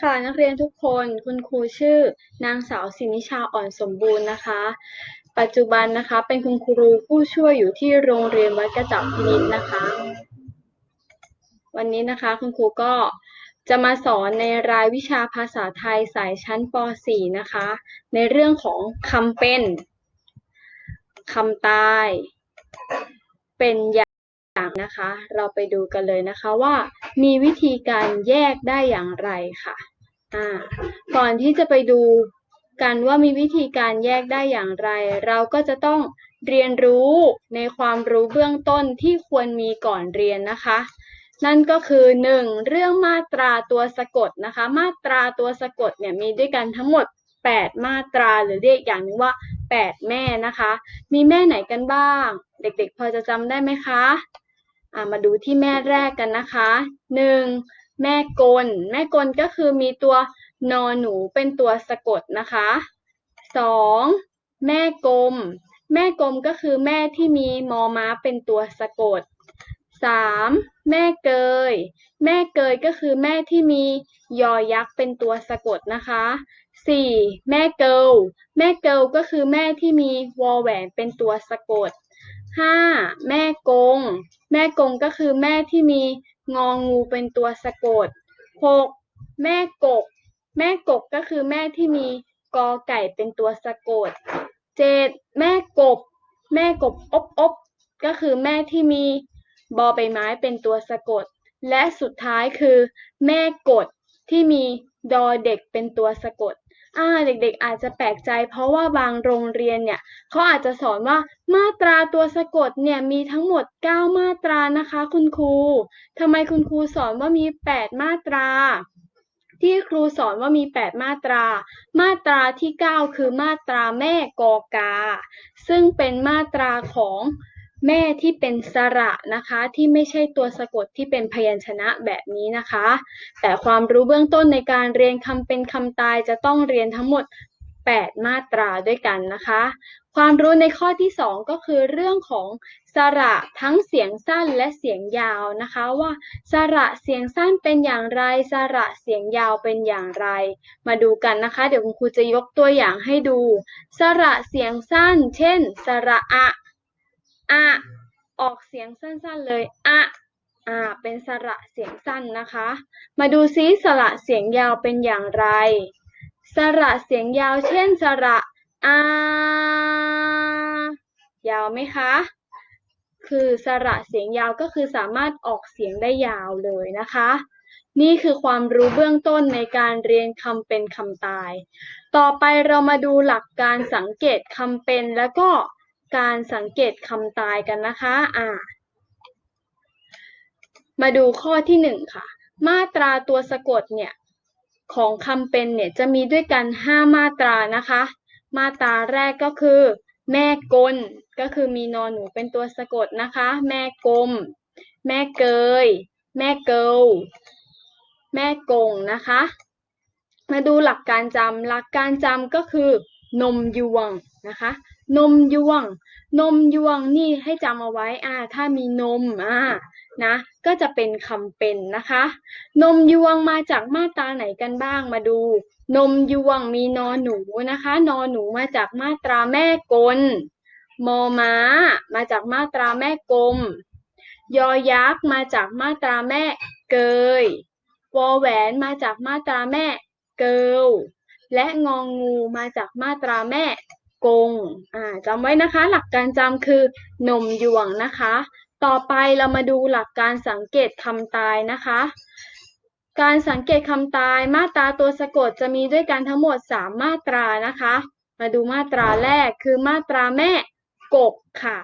ค่ะนักเรียนทุกคนคุณครูชื่อนางสาวสินิชาอ่อนสมบูรณ์นะคะ ปัจจุบันนะคะเป็นคุณครูผู้ช่วยอยู่ที่โรงเรียนวัดกระจับพินิจนะคะ วันนี้นะคะคุณครูก็จะมาสอนในรายวิชาภาษาไทยสายชั้นป .4 นะคะ ในเรื่องของคำเป็นคำตาย เป็นอย่างนะคะ เราไปดูกันเลยนะคะว่ามีวิธีการแยกได้อย่างไรค่ะ อ่าก่อนที่จะไปดูกันว่ามีวิธีการแยกได้อย่างไร เราก็จะต้องเรียนรู้ในความรู้เบื้องต้นที่ควรมีก่อนเรียนนะคะ นั่นก็คือ 1. เรื่องมาตราตัวสะกดนะคะ มาตราตัวสะกดเนี่ยมีด้วยกันทั้งหมด 8 มาตราหรือเรียกอย่างหนึงว่า 8 แม่นะคะ มีแม่ไหนกันบ้าง เด็กๆ พอจะจำได้ไหมคะ มาดูที่แม่แรกกันนะคะ 1. แม่กล แม่กลก็คือมีตัวนอหนูเป็นตัวสะกดนะคะ 2. แม่กลม แม่กลมก็คือแม่ที่มีมอม้าเป็นตัวสะกด 3. แม่เกย แม่เกยก็คือแม่ที่มียอยักษ์เป็นตัวสะกดนะคะ 4. แม่เกล แม่เกลก็คือแม่ที่มีวอแหวนเป็นตัวสะกด 5. แม่กง แม่กงก็คือแม่ที่มี งองูเป็นตัวสะกด 6. แม่กก แม่กกก็คือแม่ที่มีกอไก่เป็นตัวสะกด 7. แม่กบ แม่กบอบอบก็คือแม่ที่มีบอใบไม้เป็นตัวสะกด และสุดท้ายคือ แม่กดที่มีดอเด็กเป็นตัวสะกด อ่าเด็กๆอาจจะแปลกใจ เพราะว่าบางโรงเรียนเนี่ยเขาอาจจะสอนว่ามาตราตัวสะกดเนี่ยมีทั้งหมด 9 มาตรานะคะ คุณครูทำไมคุณครูสอนว่ามี 8 มาตรา ที่ครูสอนว่ามี 8 มาตรา มาตราที่ 9 คือมาตราแม่กอกา ซึ่งเป็นมาตราของ แม่ที่เป็นสระนะคะ ที่ไม่ใช่ตัวสะกดที่เป็นพยัญชนะแบบนี้นะคะ แต่ความรู้เบื้องต้นในการเรียนคำเป็นคำตายจะต้องเรียนทั้งหมด 8 มาตราด้วยกันนะคะ ความรู้ในข้อที่ 2 ก็คือเรื่องของสระทั้งเสียงสั้นและเสียงยาวนะคะว่าสระเสียงสั้นเป็นอย่างไรสระเสียงยาวเป็นอย่างไร มาดูกันนะคะ เดี๋ยวคุณครูจะยกตัวอย่างให้ดู สระเสียงสั้น เช่น สระอะ อะออกเสียงสั้นๆเลยอะอ่าเป็นสระเสียงสั้นนะคะ มาดูซิสระเสียงยาวเป็นอย่างไร สระเสียงยาวเช่นสระอายาวไหมคะคือสระเสียงยาวก็คือสามารถออกเสียงได้ยาวเลยนะคะ นี่คือความรู้เบื้องต้นในการเรียนคำเป็นคำตาย ต่อไปเรามาดูหลักการสังเกตคำเป็นแล้วก็ การสังเกตคำตายกันนะคะอ่ามาดูข้อที่หนึ่งค่ะ มาตราตัวสะกดเนี่ยของคำเป็นเนี่ยจะมีด้วยกัน 5 มาตรานะคะ มาตราแรกก็คือ แม่กลก็คือมีนอนหนูเป็นตัวสะกดนะคะ แม่กลม แม่เกย แม่เกิลแม่กงนะคะ มาดูหลักการจำหลักการจำก็คือนมยวงนะคะ นมยวง นมยวงนี่ให้จำเอาไว้อ่าถ้ามีนมอ่านะก็จะเป็นคำเป็นนะคะ นมยวงมาจากมาตราไหนกันบ้างมาดู นมยวงมีนอหนูนะคะ นอหนูมาจากมาตราแม่กลมอม้า มาจากมาตราแม่กลม ยอยักษ์มาจากมาตราแม่เกยวอแหวนมาจากมาตราแม่เกิลและงองงูมาจากมาตราแม่ กงอ่าจำไว้นะคะ หลักการจำคือนมยวงนะคะ ต่อไปเรามาดูหลักการสังเกตคำตายนะคะ การสังเกตคำตายมาตราตัวสะกดจะมีด้วยกันทั้งหมด 3 มาตรานะคะ มาดูมาตราแรกคือมาตราแม่กบค่ะ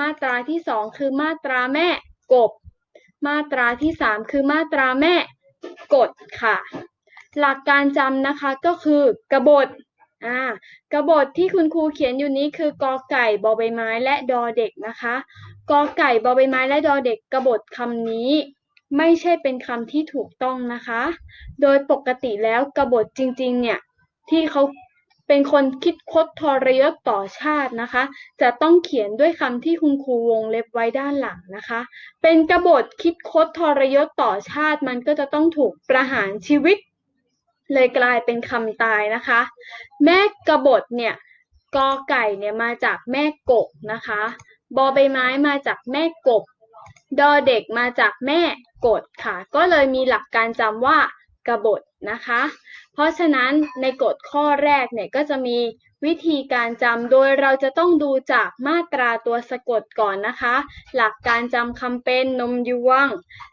มาตราที่ 2 คือมาตราแม่กบ มาตราที่ 3 คือมาตราแม่กดค่ะ หลักการจำนะคะก็คือกระบฏ อ่ากบฏที่คุณครูเขียนอยู่นี้คือกอไก่บอใบไม้และดอเด็กนะคะกอไก่บอใบไม้และดอเด็กกบฏคำนี้ ไม่ใช่เป็นคำที่ถูกต้องนะคะ โดยปกติแล้วกบฏจริง ๆ เนี่ยที่เขาเป็นคนคิดคดทรยศต่อชาตินะคะ จะต้องเขียนด้วยคำที่คุณครูวงเล็บไว้ด้านหลังนะคะ เป็นกบฏคิดคดทรยศต่อชาติมันก็จะต้องถูกประหารชีวิต เลยกลายเป็นคำตายนะคะ แม่กบฏเนี่ยกอไก่เนี่ยมาจากแม่กบนะคะ บอใบไม้มาจากแม่กบ ดอเด็กมาจากแม่กดค่ะ ก็เลยมีหลักการจำว่ากบฏนะคะ เพราะฉะนั้นในกฎข้อแรกเนี่ยก็จะมีวิธีการจำโดยเราจะต้องดูจากมาตราตัวสะกดก่อนนะคะ หลักการจำคำเป็นนมยวง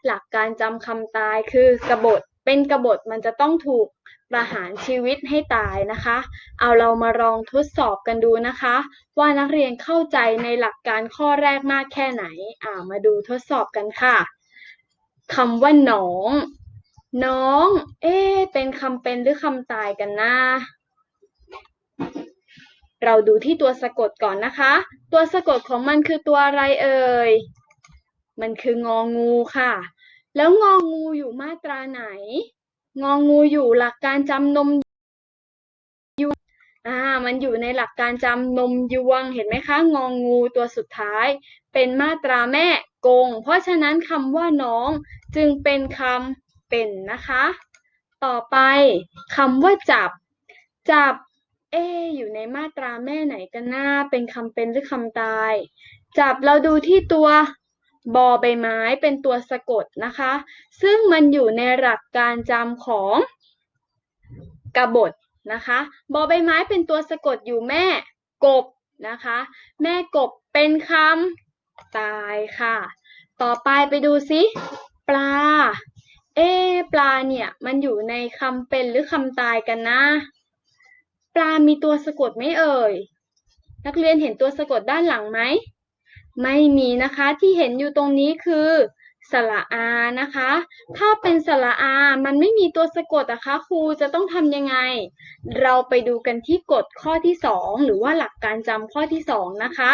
หลักการจำคำตายคือกบฏ เป็นกบฏมันจะต้องถูก ประหารชีวิตให้ตายนะคะ เอาเรามาลองทดสอบกันดูนะคะ ว่านักเรียนเข้าใจในหลักการข้อแรกมากแค่ไหน อ่ามาดูทดสอบกันค่ะคำว่าหนอง น้อง เอ๊เป็นคำเป็นหรือคำตายกันนะเราดูที่ตัวสะกดก่อนนะคะ ตัวสะกดของมันคือตัวอะไรเอ่ย มันคืององูค่ะ แล้วงองูอยู่มาตราไหน งองูอยู่หลักการจำนมยวงอ่า มันอยู่ในหลักการจำนมยวง เห็นไหมคะ งองูตัวสุดท้าย เป็นมาตราแม่กง เพราะฉะนั้นคำว่าน้องจึงเป็นคำเป็นนะคะ ต่อไปคำว่าจับ จับ เอ อยู่ในมาตราแม่ไหนกันนะเป็นคำเป็นหรือคำตาย จับเราดูที่ตัว บอใบไม้เป็นตัวสะกดนะคะ ซึ่งมันอยู่ในหลักการจำของกบฏนะคะบอใบไม้เป็นตัวสะกดอยู่แม่กบนะคะ แม่กบเป็นคำตายค่ะ ต่อไปไปดูซิปลา เอ๊ปลาเนี่ยมันอยู่ในคำเป็นหรือคำตายกันนะ ปลามีตัวสะกดไหมเอ่ย นักเรียนเห็นตัวสะกดด้านหลังไหม ไม่มีนะคะที่เห็นอยู่ตรงนี้คือสระอานะคะ ถ้าเป็นสระอา มันไม่มีตัวสะกดนะคะครูจะต้องทำยังไง เราไปดูกันที่กฎข้อที่สองหรือว่าหลักการจำข้อที่สองนะคะ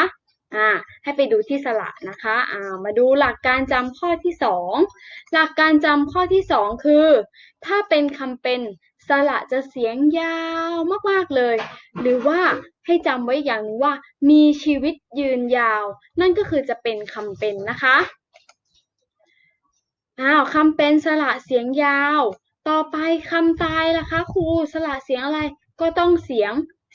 อ่าให้ไปดูที่สระนะคะอ่ามาดูหลักการจำข้อที่สองหลักการจำข้อที่สองคือ ถ้าเป็นคำเป็นสระจะเสียงยาวมากๆเลย หรือว่า ให้จำไว้อย่างหนึงว่า มีชีวิตยืนยาว นั่นก็คือจะเป็นคำเป็นนะคะอ้าวคำเป็นสระเสียงยาว ต่อไปคำตายล่ะคะครูสระเสียงอะไรก็ต้องเสียง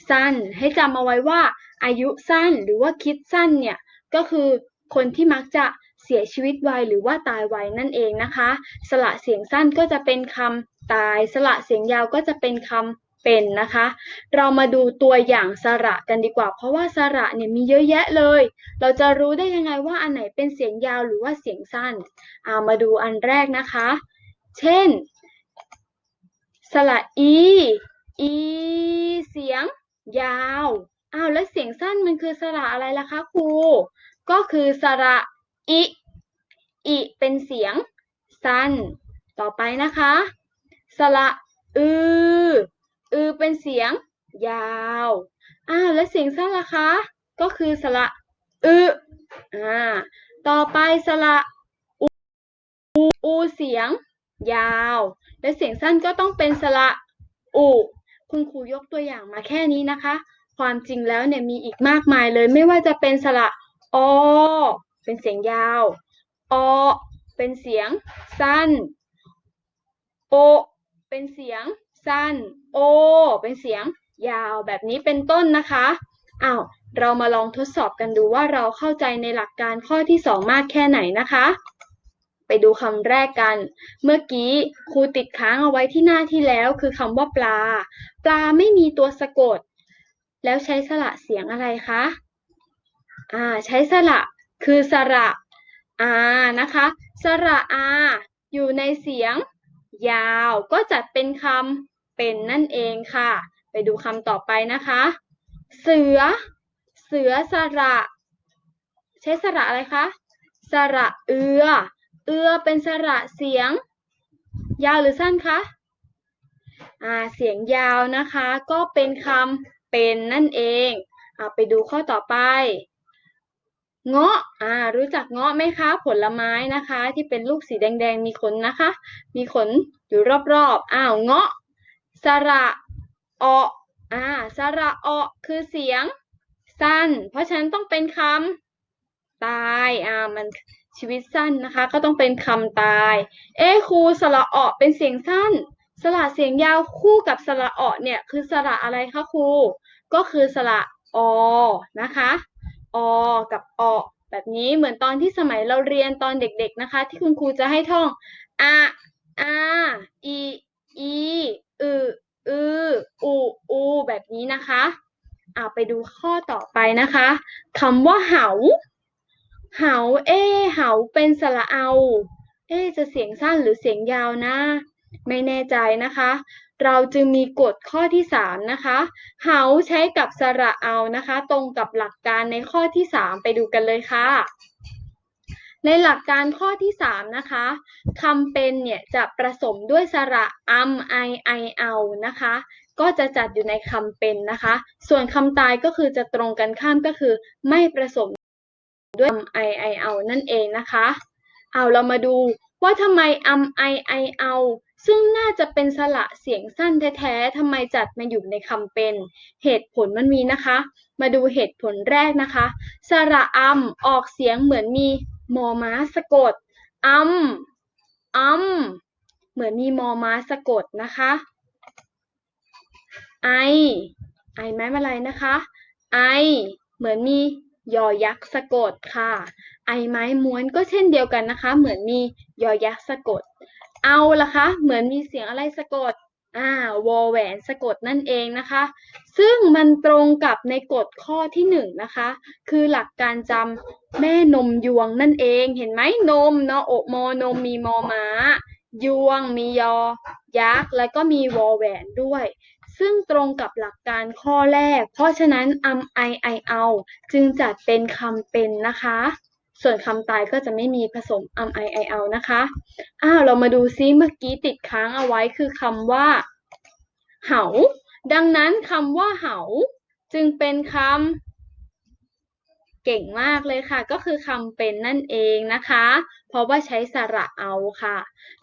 สั้น ให้จำเอาไว้ว่า อายุสั้นหรือว่าคิดสั้นเนี่ยก็คือคนที่มักจะเสียชีวิตไวหรือว่าตายไวนั่นเองนะคะ สระเสียงสั้นก็จะเป็นคำตาย สระเสียงยาวก็จะเป็นคำ เป็นนะคะ เรามาดูตัวอย่างสระกันดีกว่า เพราะว่าสระเนี่ยมีเยอะแยะเลย เราจะรู้ได้ยังไงว่าอันไหนเป็นเสียงยาวหรือว่าเสียงสั้นเอามาดูอันแรกนะคะ เช่น สระอีอีเสียงยาวอ้าวแล้วเสียงสั้นมันคือสระอะไรล่ะคะครูก็คือสระอิอิเป็นเสียงสั้น ต่อไปนะคะ สระอืออือ เป็นเสียงยาวอ้าวแล้วเสียงสั้นล่ะคะ ก็คือสระอึอ่าต่อไปสระอูอูเสียง ยาว และเสียงสั้นก็ต้องเป็นสระอุคุณครูยกตัวอย่างมาแค่นี้นะคะ ความจริงแล้วเนี่ยมีอีกมากมายเลย ไม่ว่าจะเป็นสระอเป็นเสียงยาวอเป็นเสียงสั้น โอ เป็นเสียง สั้น โอ เป็นเสียงยาวแบบนี้เป็นต้นนะคะอ้าวเรามาลองทดสอบกันดูว่าเราเข้าใจในหลักการข้อที่สองมากแค่ไหนนะคะ ไปดูคำแรกกัน เมื่อกี้ครูติดค้างเอาไว้ที่หน้าที่แล้ว คือคำว่าปลา ปลาไม่มีตัวสะกด แล้วใช้สระเสียงอะไรคะอ่าใช้สระคือสระอานะคะ สระอาอยู่ในเสียง ยาวก็จัดเป็นคำ เป็นนั่นเองค่ะ ไปดูคำต่อไปนะคะ เสือ เสือสระ ใช้สระอะไรคะ สระเอือ เอือเป็นสระเสียง ยาวหรือสั้นคะอ่าเสียงยาวนะคะ ก็เป็นคำเป็นนั่นเองอ่าไปดูข้อต่อไป เงาะอ่ารู้จักเงาะไหมคะ ผลไม้นะคะ ที่เป็นลูกสีแดงๆ มีขนนะคะ มีขนอยู่รอบๆ อ้าวเงาะ สระอออ่าสระออคือเสียงสั้น เพราะฉะนั้นต้องเป็นคำตายอ่ามันชีวิตสั้นนะคะ ก็ต้องเป็นคำตาย เอ๊ครูสระออเป็นเสียงสั้น สระเสียงยาวคู่กับสระออเนี่ยคือสระอะไรคะครูก็คือสระอนะคะอกับอแบบนี้เหมือนตอนที่สมัยเราเรียนตอนเด็กๆนะคะ ที่คุณครูจะให้ท่องอะอาอีอี อืออืออูอูแบบนี้นะคะอ่าไปดูข้อต่อไปนะคะคำว่าเหาเหาเอเหาเป็นสระเอา เอจะเสียงสั้นหรือเสียงยาวนะ ไม่แน่ใจนะคะ เราจึงมีกฎข้อที่3นะคะเหาใช้กับสระเอานะคะ ตรงกับหลักการในข้อที่ 3 ไปดูกันเลยค่ะ ในหลักการข้อที่3นะคะคำเป็นเนี่ยจะประสมด้วยสระอัมไอไอเอานะคะ ก็จะจัดอยู่ในคำเป็นนะคะ ส่วนคำตายก็คือจะตรงกันข้ามก็คือ ไม่ประสมด้วยอัมไอไอเอานั่นเองนะคะ เอาเรามาดูว่าทำไมอัมไอไอเอาซึ่งน่าจะเป็นสระเสียงสั้นแท้ๆทำไมจัดมาอยู่ในคำเป็น เหตุผลมันมีนะคะ มาดูเหตุผลแรกนะคะ สระอัมออกเสียงเหมือนมี มอม้าสะกดอัมอัมเหมือนมีมอม้าสะกดนะคะไอไอไม้มาลายนะคะไอเหมือนมียอยักษ์สะกดค่ะ ไอไม้ม้วนก็เช่นเดียวกันนะคะ เหมือนมียอยักษ์สะกด เอาล่ะคะ เหมือนมีเสียงอะไรสะกด อ่าวอแหวนสะกดนั่นเองนะคะ ซึ่งมันตรงกับในกฎข้อที่หนึ่งนะคะ คือหลักการจำแม่นมยวงนั่นเอง เห็นไหมนมเนาะโอะมอนมมีมอม้า ยวงมียอ ยักษ์ แล้วก็มีวอแหวนด้วย ซึ่งตรงกับหลักการข้อแรก เพราะฉะนั้นอัมไอไอเอา จึงจัดเป็นคำเป็นนะคะ ส่วนคำตายก็จะไม่มีผสมอัมไอไอเอานะคะอ้าวเรามาดูซิเมื่อกี้ติดค้างเอาไว้คือคำว่า เหา ดังนั้นคำว่าเหา จึงเป็นคำเก่งมากเลยค่ะ ก็คือคำเป็นนั่นเองนะคะ เพราะว่าใช้สระเอาค่ะ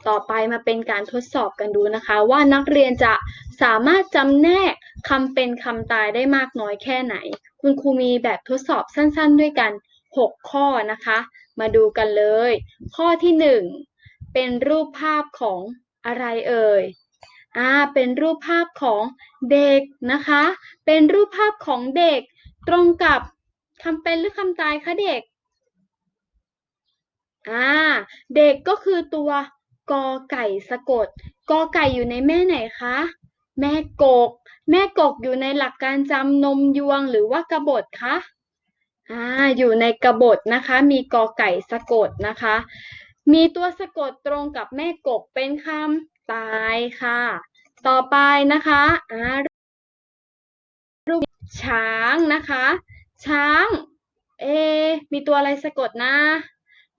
ต่อไปมาเป็นการทดสอบกันดูนะคะ ว่านักเรียนจะสามารถจำแนกคำเป็นคำตายได้มากน้อยแค่ไหน คุณครูมีแบบทดสอบสั้น ๆ ด้วยกัน 6 ข้อนะคะ มาดูกันเลย ข้อที่ 1 เป็นรูปภาพของอะไรเอ่ยอ่าเป็นรูปภาพของเด็กนะคะ เป็นรูปภาพของเด็ก ตรงกับคำเป็นหรือคำตายคะเด็กอ่าเด็กก็คือตัวกอไก่สะกดกอไก่อยู่ในแม่ไหนคะ แม่กก แม่กกอยู่ในหลักการจำนมยวงหรือว่ากระบฏคะ อ่าอยู่ในกบฏนะคะ มีกอไก่สะกดนะคะ มีตัวสะกดตรงกับแม่กบเป็นคำตายค่ะ ต่อไปนะคะอ่ารูปช้างนะคะ ช้าง เอ มีตัวอะไรสะกดนะ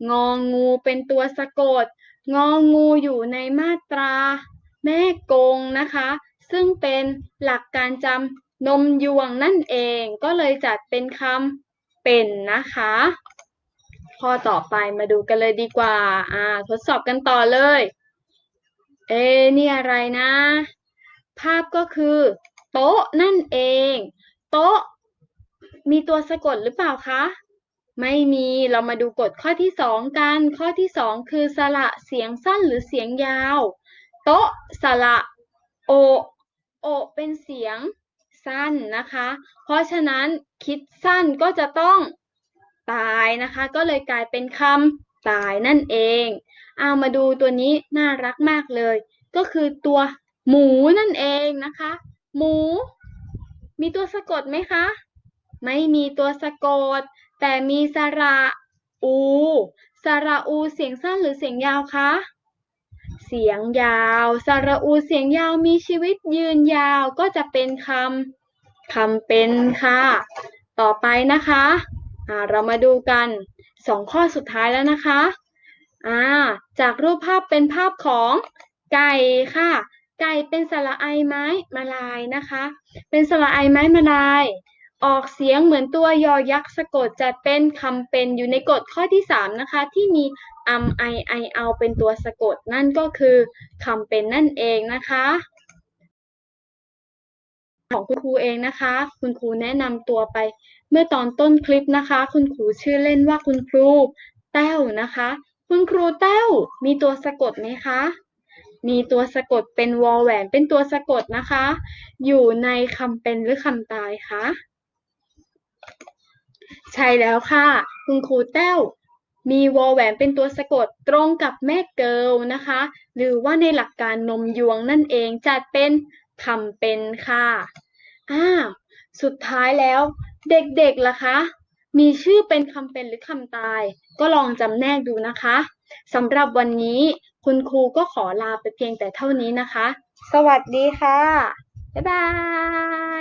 งองูเป็นตัวสะกด งองูอยู่ในมาตรา แม่กงนะคะ ซึ่งเป็นหลักการจำนมยวงนั่นเอง ก็เลยจัดเป็นคำ เป็นนะคะ ข้อต่อไปมาดูกันเลยดีกว่า อ่า ทดสอบกันต่อเลย เอนี่อะไรนะ ภาพก็คือ โต๊ะนั่นเอง โต๊ะ มีตัวสะกดหรือเปล่าคะ ไม่มี เรามาดูกฎข้อที่สองกัน ข้อที่สองคือสระเสียงสั้นหรือเสียงยาว โต๊ะสระโอ โอ เป็นเสียง สั้นนะคะ เพราะฉะนั้นคิดสั้นก็จะต้องตายนะคะ ก็เลยกลายเป็นคำตายนั่นเอง เอามาดูตัวนี้น่ารักมากเลย ก็คือตัวหมูนั่นเองนะคะ หมู มีตัวสะกดไหมคะ ไม่มีตัวสะกด แต่มีสระอู สระอูเสียงสั้นหรือเสียงยาวคะ เสียงยาว สระอูเสียงยาวมีชีวิตยืนยาวก็จะเป็นคำคำเป็นค่ะ ต่อไปนะคะอ่าเรามาดูกันสองข้อสุดท้ายแล้วนะคะอ่าจากรูปภาพเป็นภาพของไก่ค่ะ ไก่เป็นสระไอไม้มาลายนะคะ เป็นสระไอไม้มาลาย ออกเสียงเหมือนตัวยอยักษ์สะกดจะเป็นคำเป็นอยู่ในกฎข้อที่ 3 นะคะ ที่มี อัมไอไอเอาเป็นตัวสะกดนั่นก็คือคำเป็นนั่นเองนะคะ ของคุณครูเองนะคะ คุณครูแนะนำตัวไป เมื่อตอนต้นคลิปนะคะ คุณครูชื่อเล่นว่าคุณครูแต้วนะคะ คุณครูแต้วมีตัวสะกดไหมคะมีตัวสะกดเป็นวอลแหวนเป็นตัวสะกดนะคะ อยู่ในคำเป็นหรือคำตายคะ ใช่แล้วค่ะ คุณครูแต้ว มีวอแหวนเป็นตัวสะกดตรงกับแม่เกิลนะคะ หรือว่าในหลักการนมยวงนั่นเองจัดเป็นคำเป็นค่ะอ้าวสุดท้ายแล้วเด็กๆล่ะคะ มีชื่อเป็นคำเป็นหรือคำตาย ก็ลองจำแนกดูนะคะสำหรับวันนี้คุณครูก็ขอลาไปเพียงแต่เท่านี้นะคะ สวัสดีค่ะ บ๊ายบาย